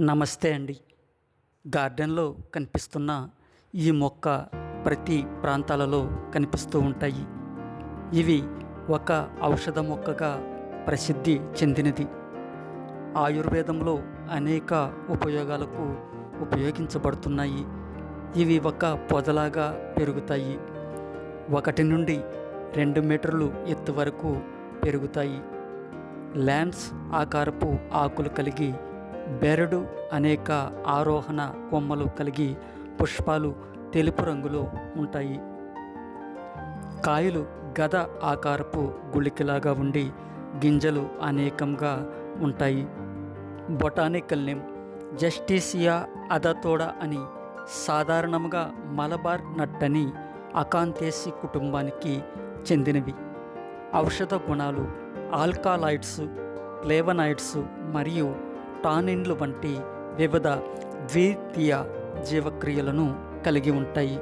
నమస్తే అండి. గార్డెన్లో కనిపిస్తున్న ఈ మొక్క ప్రతి ప్రాంతాలలో కనిపిస్తూ ఉంటాయి. ఇవి ఒక ఔషధ మొక్కగా ప్రసిద్ధి చెందినది. ఆయుర్వేదంలో అనేక ఉపయోగాలకు ఉపయోగించబడుతున్నాయి. ఇవి ఒక పొదలాగా పెరుగుతాయి. ఒకటి నుండి రెండు మీటర్లు ఎత్తు వరకు పెరుగుతాయి. ల్యాండ్స్ ఆకారపు ఆకులు కలిగి బెరడు అనేక ఆరోహణ కొమ్మలు కలిగి పుష్పాలు తెలుపు రంగులో ఉంటాయి. కాయలు గద ఆకారపు గుళికలాగా ఉండి గింజలు అనేకంగా ఉంటాయి. బొటానికల్ నేమ్ జస్టిసియా అదతోడ అని సాధారణంగా మలబార్ నట్టని అకాంతేసి కుటుంబానికి చెందినవి. ఔషధ గుణాలు ఆల్కాలాయిడ్స్ ఫ్లేవనాయిడ్స్ మరియు టానిన్లు వంటి వివిధ ద్వితీయ జీవక్రియలను కలిగి ఉంటాయి.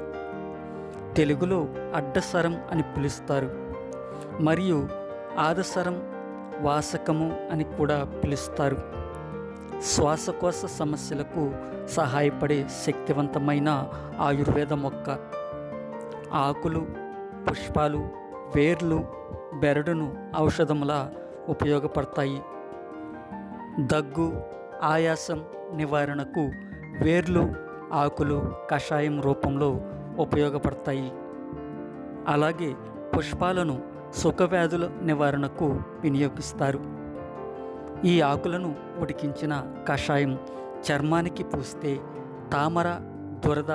తెలుగులో అడ్డస్వరం అని పిలుస్తారు. మరియు ఆదస్వరం వాసకము అని కూడా పిలుస్తారు. శ్వాసకోశ సమస్యలకు సహాయపడే శక్తివంతమైన ఆయుర్వేద మొక్క. ఆకులు పుష్పాలు వేర్లు బెరడును ఔషధములా ఉపయోగపడతాయి. దగ్గు ఆయాసం నివారణకు వేర్లు ఆకులు కషాయం రూపంలో ఉపయోగపడతాయి. అలాగే పుష్పాలను సుఖవ్యాధుల నివారణకు వినియోగిస్తారు. ఈ ఆకులను ఉడికించిన కషాయం చర్మానికి పూస్తే తామర దురద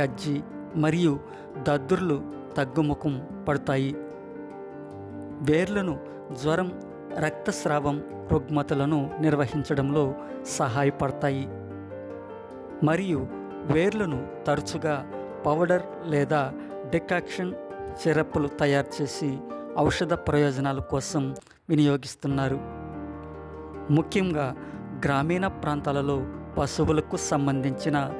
గజ్జి మరియు దద్దుర్లు తగ్గుముఖం పడతాయి. వేర్లను జ్వరం రక్తస్రావం రుగ్మతలను నిర్వహించడంలో సహాయపడతాయి. మరియు వేర్లను తరచుగా పౌడర్ లేదా డికాక్షన్ సిరప్లు తయారు చేసి ఔషధ ప్రయోజనాల కోసం వినియోగిస్తున్నారు. ముఖ్యంగా గ్రామీణ ప్రాంతాలలో పశువులకు సంబంధించిన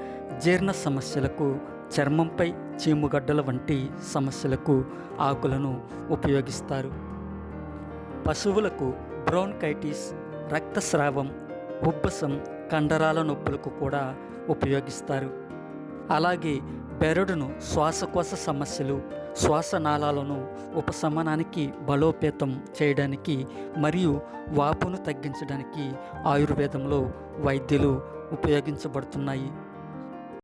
జీర్ణ సమస్యలకు చర్మంపై చీముగడ్డల వంటి సమస్యలకు ఆకులను ఉపయోగిస్తారు. పశువులకు బ్రోన్కైటిస్ రక్తస్రావం ఉబ్బసం కండరాల నొప్పులకు కూడా ఉపయోగిస్తారు. అలాగే బెరడును శ్వాసకోశ సమస్యలు శ్వాసనాళాలను ఉపశమనానికి బలోపేతం చేయడానికి మరియు వాపును తగ్గించడానికి ఆయుర్వేదంలో వైద్యులు ఉపయోగించబడుతున్నాయి.